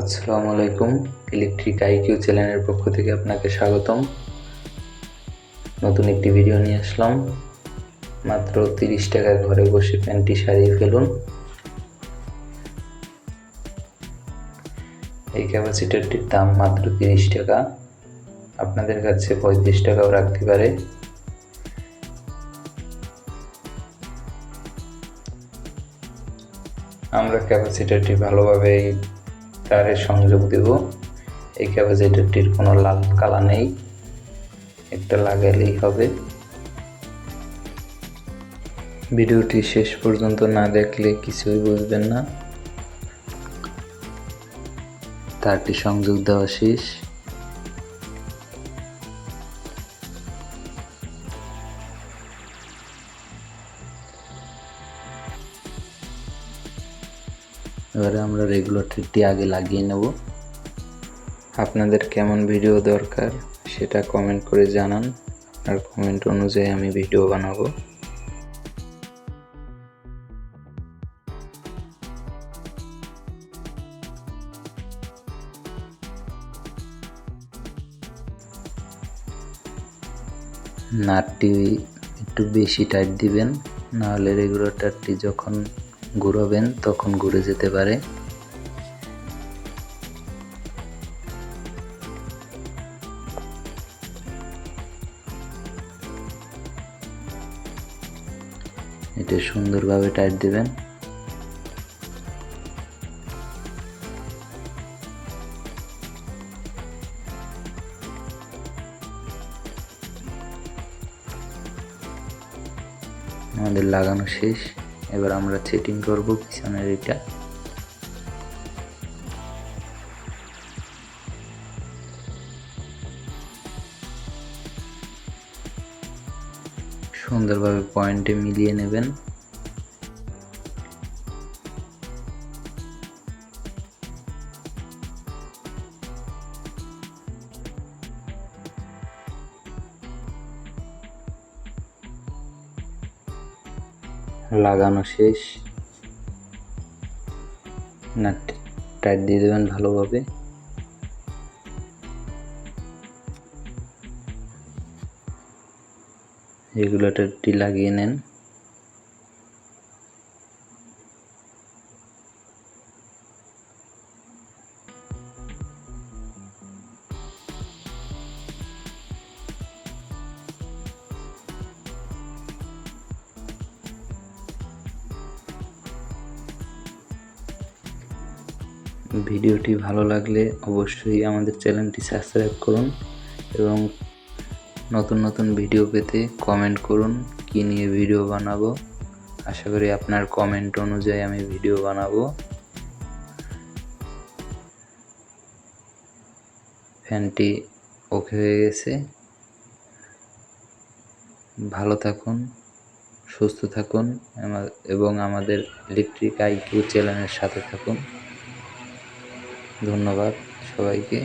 আসসালামু আলাইকুম electric IQ চ্যানেলের পক্ষ থেকে আপনাকে স্বাগতম। নতুন একটি ভিডিও নিয়ে আসলাম। মাত্র তিরিশ টাকায় ঘরে বসে প্যান্টটি সারিয়ে ফেলুন। এই ক্যাপাসিটারটির দাম মাত্র তিরিশ টাকা। আপনাদের কাছে পঁয়ত্রিশ টাকাও রাখতে পারে। আমরা ক্যাপাসিটারটি ভালোভাবে তারে সংযোগ দেব। এই ক্যাপাসিটারটির কোনো লাল কালা নেই। একটা লাগালেই হবে। ভিডিওটি শেষ পর্যন্ত না দেখলে কিছুই বুঝবেন না। তারটি সংযোগ দেওয়া শেষ। এবারে আমরা রেগুলেটরটি আগে লাগিয়ে নেব। আপনাদের কেমন ভিডিও দরকার সেটা কমেন্ট করে জানান। আপনার কমেন্ট অনুযায়ী আমি ভিডিও বানাবো। নাটটি একটু বেশি টাইট দিবেন, নাহলে রেগুলেটরটি যখন ঘুরাবেন তখন ঘুরে যেতে পারে। এটা সুন্দরভাবে টাইট দিবেন। আমাদের লাগানো শেষ। এবার আমরা সেটিং করব পিছনের এটা সুন্দরভাবে পয়েন্টে মিলিয়ে নেবেন। লাগানো শেষ। না টাইট দিয়ে দেবেন ভালোভাবে। রেগুলেটরটি লাগিয়ে নেন। ভিডিওটি ভালো লাগলে অবশ্যই আমাদের চ্যানেলটি সাবস্ক্রাইব করুন এবং নতুন নতুন ভিডিও পেতে কমেন্ট করুন, কী নিয়ে ভিডিও বানাবো। আশা করি আপনার কমেন্ট অনুযায়ী আমি ভিডিও বানাবো। ফ্যানটি ওকে হয়ে গেছে। ভালো থাকুন, সুস্থ থাকুন এবং আমাদের ইলেকট্রিক আইকিউ চ্যানেলের সাথে থাকুন। ধন্যবাদ সবাইকে।